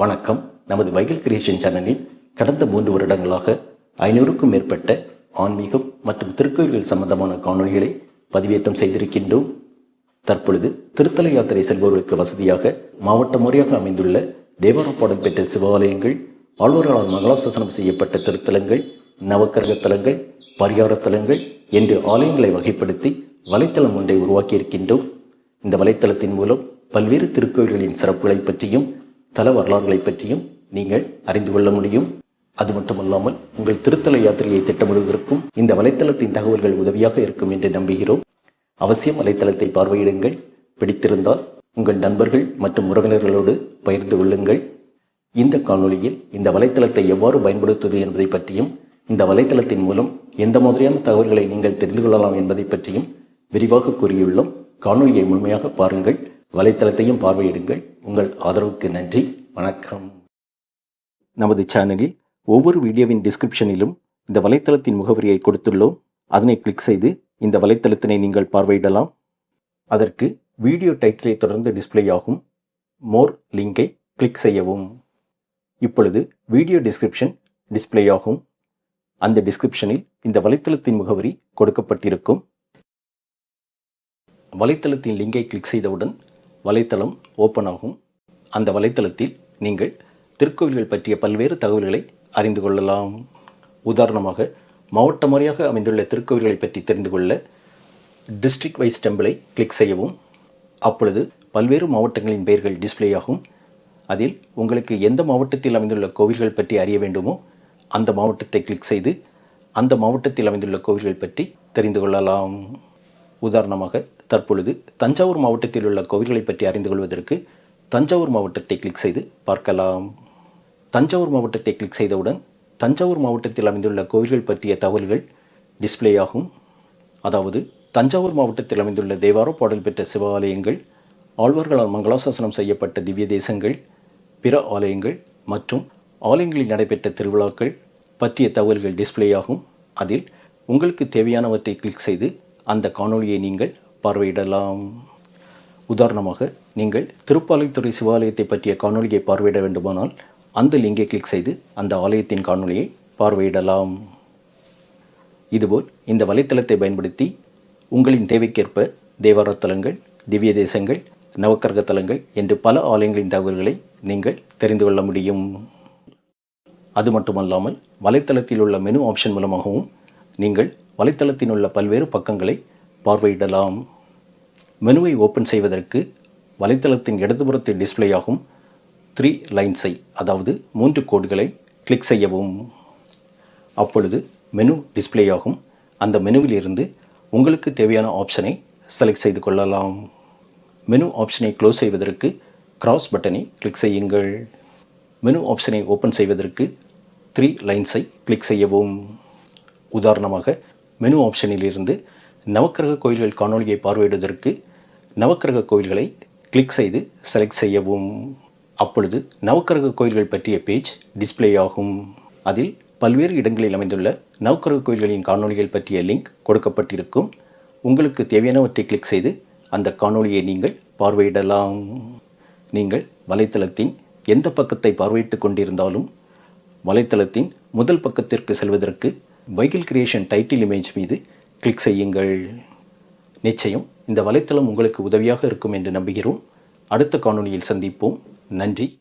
வணக்கம். நமது வைகல் கிரியேஷன் சேனலில் கடந்த மூன்று வருடங்களாக ஐநூறுக்கும் மேற்பட்ட ஆன்மீகம் மற்றும் திருக்கோயில்கள் சம்பந்தமான காணொளிகளை பதிவேற்றம் செய்திருக்கின்றோம். தற்பொழுது திருத்தல யாத்திரை செல்பவர்களுக்கு வசதியாக மாவட்ட முறையாக அமைந்துள்ள தேவாரப்பாடம் பெற்ற சிவாலயங்கள் ஆழ்வார்களால் மங்களாசாசனம் செய்யப்பட்ட திருத்தலங்கள் நவக்கரக தலங்கள் பரிகார தலங்கள் என்று ஆலயங்களை வகைப்படுத்தி வலைத்தளம் ஒன்றை உருவாக்கியிருக்கின்றோம். இந்த வலைத்தளத்தின் மூலம் பல்வேறு திருக்கோயில்களின் சிறப்புகளை பற்றியும் தல வரலாறுகளை பற்றியும் நீங்கள் அறிந்து கொள்ள முடியும். அது மட்டுமல்லாமல் உங்கள் திருத்தல யாத்திரையை திட்டமிடுவதற்கும் இந்த வலைத்தளத்தின் தகவல்கள் உதவியாக இருக்கும் என்று நம்புகிறோம். அவசியம் வலைத்தளத்தை பார்வையிடுங்கள். பிடித்திருந்தால் உங்கள் நண்பர்கள் மற்றும் உறவினர்களோடு பகிர்ந்து கொள்ளுங்கள். இந்த காணொளியில் இந்த வலைத்தளத்தை எவ்வாறு பயன்படுத்துவது என்பதை பற்றியும் இந்த வலைத்தளத்தின் மூலம் எந்த மாதிரியான தகவல்களை நீங்கள் தெரிந்து கொள்ளலாம் என்பதை பற்றியும் விரிவாக கூறியுள்ளோம். காணொலியை முழுமையாக பாருங்கள். வலைத்தளத்தையும் பார்வையிடுங்கள். உங்கள் ஆதரவுக்கு நன்றி. வணக்கம். நமது சேனலில் ஒவ்வொரு வீடியோவின் டிஸ்கிரிப்ஷனிலும் இந்த வலைத்தளத்தின் முகவரியை கொடுத்துள்ளோம். அதனை கிளிக் செய்து இந்த வலைத்தளத்தினை நீங்கள் பார்வையிடலாம். அதற்கு வீடியோ டைட்டிலை தொடர்ந்து டிஸ்ப்ளே ஆகும். மோர் லிங்கை கிளிக் செய்யவும். இப்பொழுது வீடியோ டிஸ்கிரிப்ஷன் டிஸ்பிளே ஆகும். அந்த டிஸ்கிரிப்ஷனில் இந்த வலைத்தளத்தின் முகவரி கொடுக்கப்பட்டிருக்கும். வலைத்தளத்தின் லிங்கை கிளிக் செய்தவுடன் வலைத்தளம் ஓப்பன் ஆகும். அந்த வலைத்தளத்தில் நீங்கள் திருக்கோவில்கள் பற்றிய பல்வேறு தகவல்களை அறிந்து கொள்ளலாம். உதாரணமாக மாவட்ட முறையாக அமைந்துள்ள திருக்கோவில்களை பற்றி தெரிந்து கொள்ள டிஸ்ட்ரிக்ட் வைஸ் டெம்பிளை கிளிக் செய்யவும். அப்பொழுது பல்வேறு மாவட்டங்களின் பெயர்கள் டிஸ்ப்ளே ஆகும். அதில் உங்களுக்கு எந்த மாவட்டத்தில் அமைந்துள்ள கோவில்கள் பற்றி அறிய வேண்டுமோ அந்த மாவட்டத்தை கிளிக் செய்து அந்த மாவட்டத்தில் அமைந்துள்ள கோவில்கள் பற்றி தெரிந்து கொள்ளலாம். உதாரணமாக தற்பொழுது தஞ்சாவூர் மாவட்டத்தில் உள்ள கோவில்களை பற்றி அறிந்து கொள்வதற்கு தஞ்சாவூர் மாவட்டத்தை கிளிக் செய்து பார்க்கலாம். தஞ்சாவூர் மாவட்டத்தை கிளிக் செய்தவுடன் தஞ்சாவூர் மாவட்டத்தில் அமைந்துள்ள கோவில்கள் பற்றிய தகவல்கள் டிஸ்பிளே ஆகும். அதாவது தஞ்சாவூர் மாவட்டத்தில் அமைந்துள்ள தேவாரோ பாடல் பெற்ற சிவாலயங்கள் ஆழ்வார்களால் மங்களாசாசனம் செய்யப்பட்ட திவ்ய தேசங்கள் பிற ஆலயங்கள் மற்றும் ஆலயங்களில் நடைபெற்ற திருவிழாக்கள் பற்றிய தகவல்கள் டிஸ்பிளே ஆகும். அதில் உங்களுக்கு தேவையானவற்றை கிளிக் செய்து அந்த காணொளியை நீங்கள் பார்வையிடலாம். உதாரணமாக நீங்கள் திருப்பாலைத்துறை சிவாலயத்தை பற்றிய காணொளியை பார்வையிட வேண்டுமானால் அந்த லிங்கை கிளிக் செய்து அந்த ஆலயத்தின் காணொளியை பார்வையிடலாம். இதுபோல் இந்த வலைத்தளத்தை பயன்படுத்தி உங்களின் தேவைக்கேற்ப தேவார தலங்கள் திவ்ய தேசங்கள் நவக்கரக தலங்கள் என்று பல ஆலயங்களின் தகவல்களை நீங்கள் தெரிந்து கொள்ள முடியும். அது மட்டுமல்லாமல் வலைத்தளத்தில் உள்ள மெனு ஆப்ஷன் மூலமாகவும் நீங்கள் வலைத்தளத்தில் உள்ள பல்வேறு பக்கங்களை பார்வையிடலாம். மெனுவை ஓப்பன் செய்வதற்கு வலைத்தளத்தின் இடதுபுறத்தில் டிஸ்ப்ளே ஆகும் த்ரீ லைன்ஸை அதாவது மூன்று கோடுகளை கிளிக் செய்யவும். அப்பொழுது மெனு டிஸ்பிளே ஆகும் அந்த மெனுவிலிருந்து உங்களுக்கு தேவையான ஆப்ஷனை செலக்ட் செய்து கொள்ளலாம். மெனு ஆப்ஷனை க்ளோஸ் செய்வதற்கு கிராஸ் பட்டனை கிளிக் செய்யுங்கள். மெனு ஆப்ஷனை ஓப்பன் செய்வதற்கு த்ரீ லைன்ஸை கிளிக் செய்யவும். உதாரணமாக மெனு ஆப்ஷனிலிருந்து நவக்கிரக கோயில்கள் காணொளியை பார்வையிடுவதற்கு நவக்கிரக கோயில்களை கிளிக் செய்து செலக்ட் செய்யவும். அப்பொழுது நவக்கிரக கோயில்கள் பற்றிய பேஜ் டிஸ்ப்ளே ஆகும். அதில் பல்வேறு இடங்களில் அமைந்துள்ள நவக்கிரக கோயில்களின் காணொளிகள் பற்றிய லிங்க் கொடுக்கப்பட்டிருக்கும். உங்களுக்கு தேவையானவற்றை கிளிக் செய்து அந்த காணொளியை நீங்கள் பார்வையிடலாம். நீங்கள் வலைத்தளத்தின் எந்த பக்கத்தை பார்வையிட்டு கொண்டிருந்தாலும் வலைத்தளத்தின் முதல் பக்கத்திற்கு செல்வதற்கு வைகிள் கிரியேஷன் டைட்டில் இமேஜ் மீது கிளிக் செய்யுங்கள். நிச்சயம் இந்த வலைத்தளம் உங்களுக்கு உதவியாக இருக்கும் என்று நம்புகிறோம். அடுத்த காணொலியில் சந்திப்போம். நன்றி.